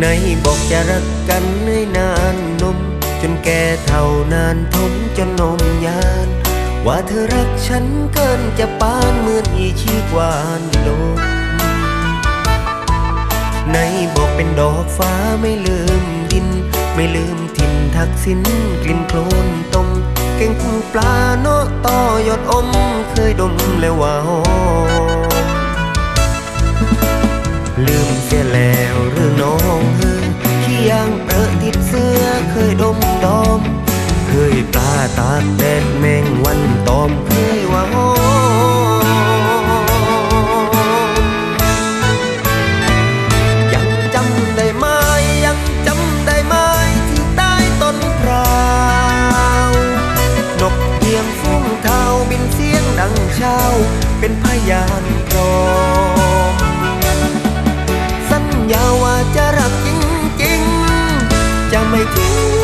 ในบอกจะรักกันให้นานนม จนแก่เท่านานทนจนนมยาน ว่าเธอรักฉันเกินจะปานเหมือนอีชีกวานโลกในบอกเป็นดอกฟ้าไม่ลืมดิน ไม่ลืมถิ่นทักษิณกลิ่นโคลนตมเก่งพึ่งปลาเนาะต่อยอดอมเคยดมแล้วว่าหอม เคยดมดอม เคยปลาตากแดดแมงวันตอมเคยว่าหอมยังจำได้ไหมยังจำได้ไหมที่ใต้ต้นพรานกเพียงฟุ้งเทาบินเสียงดังเช้าเป็นพยานพร้อมสัญญาว่าจะรักจริงๆ จะไม่ทิ้ง